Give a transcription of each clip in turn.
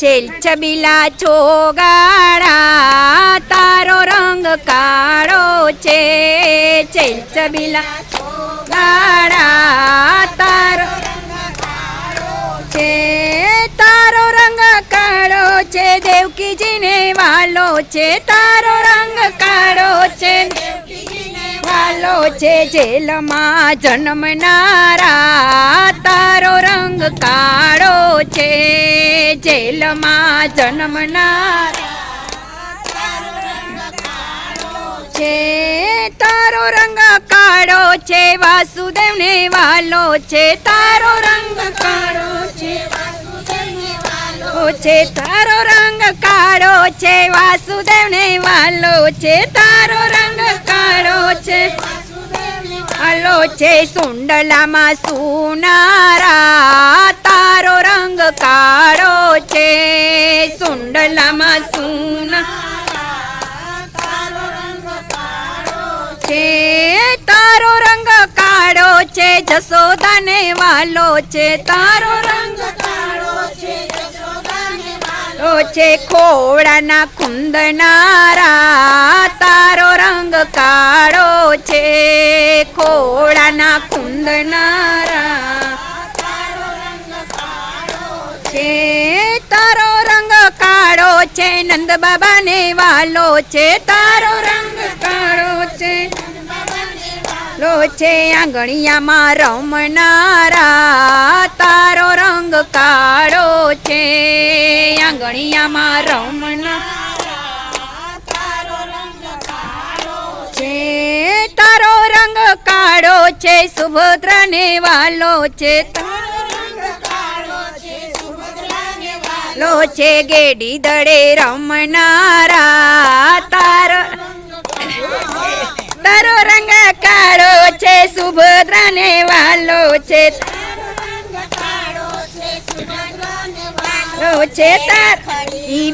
છેલ છબીલા તારો રંગ કાળો છે. છેલછબીલા છબીલા તારો છે. તારો રંગ કાળો છે, દેવકીજીને વાલો છે. તારો રંગ કાળો છે. વાલો છે જેલમાં જન્મનારા, તારો રંગ કાળો છે. જેલમાં જન્મનારા છે. તારો રંગ કાળો છે, વાસુદેવને વાલો છે. તારો રંગ કાળો છે છે. તારો રંગ કાળો છે, વાસુદેવને વાલો છે, તારો રંગ કાળો છે. વાલો છે, સુંડલામાં સુનારા, તારો રંગ કાળો છે. સુંડલામાં સુના છે. તારો રંગ કાળો છે જસોદાને વાલો છે, તારો રંગ છે ખોડાના કુંદનારા, તારો રંગ કાળો છે. ખોડાના કુંદનારા છે. તારો રંગ કાળો છે નંદ બાબાને વાલો છે. તારો રંગ કાળો છે લો છે. આંગણિયામાં રમનારા, તારો રંગ કાળો છે. આંગણિયામાં રમનારા છે તારો રંગ કાળો છે, સુભદ્રાને વાલો છે. લો છે, ગેડી દડે રમનારા. તારો તારો રંગ કાળો છે, સુભદ્રાને વાલો છે.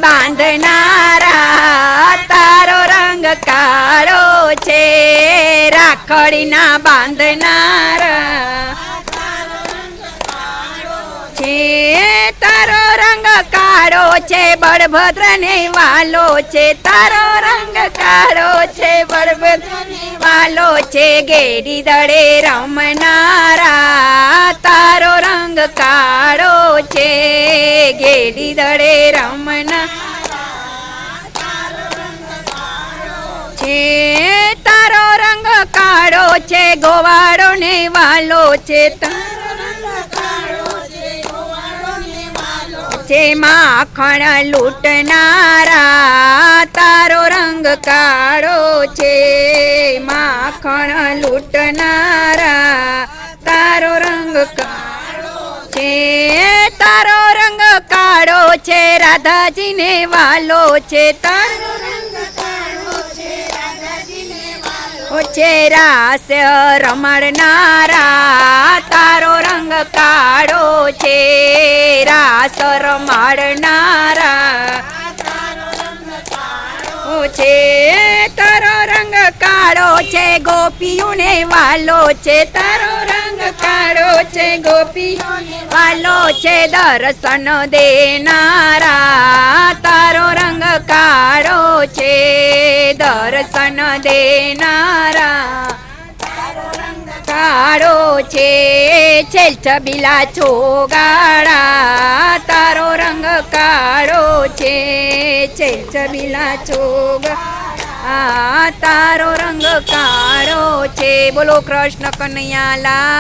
બાંધનારા તારો રંગ કાળો છે. રાખડીના બાંધનારા છે. તારો રંગ કાળો છે, બળભદ્રને વાલો છે. તારો રંગ કાળો છે બળભદ્ર વાલો છે. ગેડી દળે રમનારા તારો રંગ કાળો ગેડી દડે રમના. છે તારો રંગ કાળો છે ગોવાળો ને વાલો છે. છે માખણ લૂંટનારા તારો રંગ કાળો છે. માખણ લૂંટનારા તારો રંગ કાળો છે. તારો કાળો છે, રાધાજીને વાલો છે, તારો કાળો છે રમાડનારા તારો રંગ કાળો છે, રાસ રમાડનારા છે, તારો રંગ કાળો છે, ગોપીઓને વાલો છે, તારો રંગ કાળો છે ગોપી વાલો છે દર્શન દેનારા, તારો રંગ કાળો છે દર્શન દેનારા. કાળો છે છેલ છબીલા છોગાડા તારો રંગ કાળો છે છેલ છબીલા આ તારો રંગ કાળો છે. બોલો કૃષ્ણ કનૈયાલા